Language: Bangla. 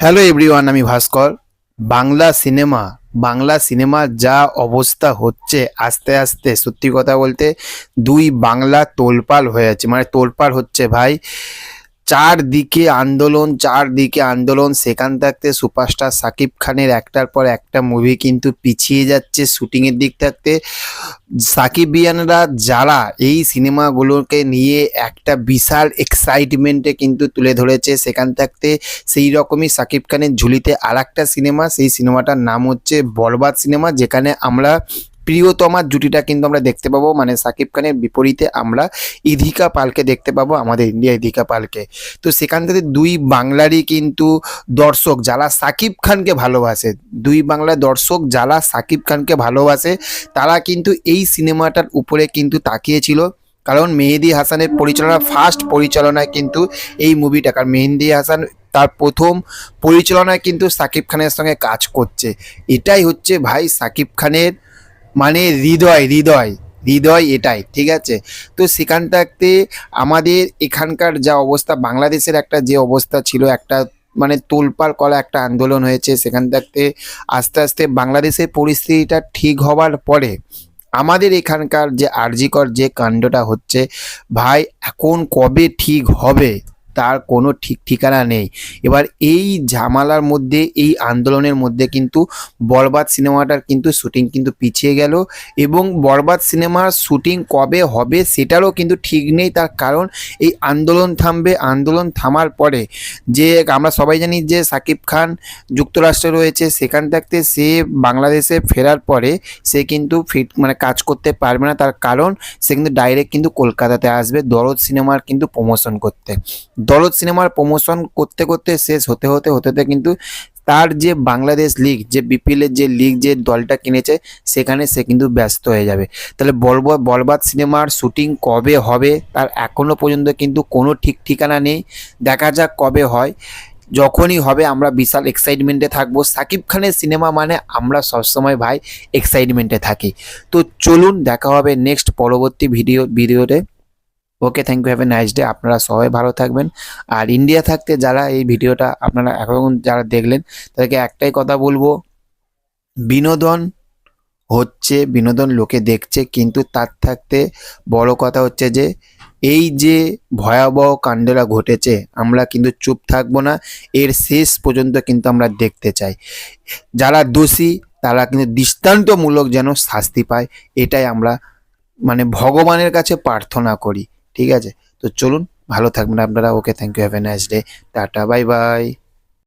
হ্যালো এভরিওয়ান আমি ভাস্কর। বাংলা সিনেমা, বাংলা সিনেমার যা অবস্থা হচ্ছে, আস্তে আস্তে, সত্যি কথা বলতে দুই বাংলা তোলপাল হয়ে যাচ্ছে। মানে তোলপাল হচ্ছে ভাই। চারদিকে আন্দোলন চারদিকে আন্দোলন, সেখান থাকতে সুপারস্টার সাকিব খানের একটার পর একটা মুভি কিন্তু পিছিয়ে যাচ্ছে শুটিংয়ের দিক থাকতে। সাকিবিয়ানরা যারা এই সিনেমাগুলোকে নিয়ে একটা বিশাল এক্সাইটমেন্টে কিন্তু তুলে ধরেছে, সেখান থাকতে সেই রকমই সাকিব খানের ঝুলিতে আর সিনেমা, সেই সিনেমাটার নাম হচ্ছে বরবাদ সিনেমা, যেখানে আমরা প্রিয়তমার জুটিটা কিন্তু আমরা দেখতে পাবো। মানে সাকিব খানের বিপরীতে আমরা ইধিকা পালকে দেখতে পাবো, আমাদের ইন্ডিয়া ইধিকা পালকে। তো সেখান থেকে দুই বাংলারই কিন্তু দর্শক যারা সাকিব খানকে ভালোবাসে, দুই বাংলার দর্শক যারা সাকিব খানকে ভালোবাসে, তারা কিন্তু এই সিনেমাটার উপরে কিন্তু তাকিয়েছিল। কারণ মেহেদি হাসানের পরিচালনা ফার্স্ট পরিচালনায় কিন্তু এই মুভিটা কারণ মেহেদি হাসান তার প্রথম পরিচালনায় কিন্তু সাকিব খানের সঙ্গে কাজ করছে। এটাই হচ্ছে ভাই সাকিব খানের মানে হৃদয় হৃদয় হৃদয় এটাই, ঠিক আছে? তো সেখান থাকতে আমাদের এখানকার যা অবস্থা, বাংলাদেশের একটা যে অবস্থা ছিল, একটা মানে তোলপাড় করা একটা আন্দোলন হয়েছে সেখান থাকতে আস্তে আস্তে বাংলাদেশের পরিস্থিতিটা ঠিক হওয়ার পরে আমাদের এখানকার যে আর্জিকর যে কাণ্ডটা হচ্ছে, ভাই, এখন কবে ঠিক হবে? তার কোনো ঠিক ঠিকানা নেই। এবার এই ঝামালার মধ্যে, এই আন্দোলনের মধ্যে কিন্তু বরবাদ সিনেমাটার কিন্তু শুটিং কিন্তু পিছিয়ে গেল এবং বরবাদ সিনেমার শুটিং কবে হবে সেটারও কিন্তু ঠিক নেই। তার কারণ এই আন্দোলন থামবে, আন্দোলন থামার পরে যে আমরা সবাই জানি যে সাকিব খান যুক্তরাষ্ট্রে রয়েছে, সেখান থাকতে সে বাংলাদেশে ফেরার পরে সে কিন্তু ফিট মানে কাজ করতে পারবে না। তার কারণ সে কিন্তু ডাইরেক্ট কিন্তু কলকাতাতে আসবে, দরদ সিনেমার কিন্তু প্রমোশন করতে। দরদ সিনেমার প্রমোশন করতে করতে শেষ হতে হতে হতে হতে কিন্তু তার যে বাংলাদেশ লিগ যে বিপিএলের যে লিগ যে দলটা কিনেছে, সেখানে সে কিন্তু ব্যস্ত হয়ে যাবে। তাহলে বলব, বলবাদ সিনেমার শুটিং কবে হবে? তার এখনও পর্যন্ত কিন্তু কোনো ঠিক ঠিকানা নেই। দেখা যাক কবে হয়। যখনই হবে, আমরা বিশাল এক্সাইটমেন্টে থাকব। সাকিব খানের সিনেমা মানে আমরা সবসময় ভাই এক্সাইটমেন্টে থাকি। তো চলুন, দেখা হবে নেক্সট পরবর্তী ভিডিও ভিডিওতে okay thank you have a nice day আপনারা সবাই ভালো থাকবেন। আর ইন্ডিয়া থাকতে যারা এই ভিডিওটা আপনারা এখন যারা দেখলেন, তাদেরকে একটাই কথা বলব, বিনোদন হচ্ছে, বিনোদন লোকে দেখছে, কিন্তু তার থাকতে বড় কথা হচ্ছে যে, এই যে ভয়াবহ কাণ্ডরা ঘটেছে, আমরা কিন্তু চুপ থাকব না, এর শেষ পর্যন্ত কিন্তু আমরা দেখতে চাই। যারা দোষী, তারা কিন্তু দৃষ্টান্তমূলক যেন শাস্তি পায়, এটাই আমরা মানে ভগবানের কাছে প্রার্থনা করি। ঠিক আছে? তো চলুন, ভালো থাকবেন আপনারা। Okay thank you have a nice day tata bye bye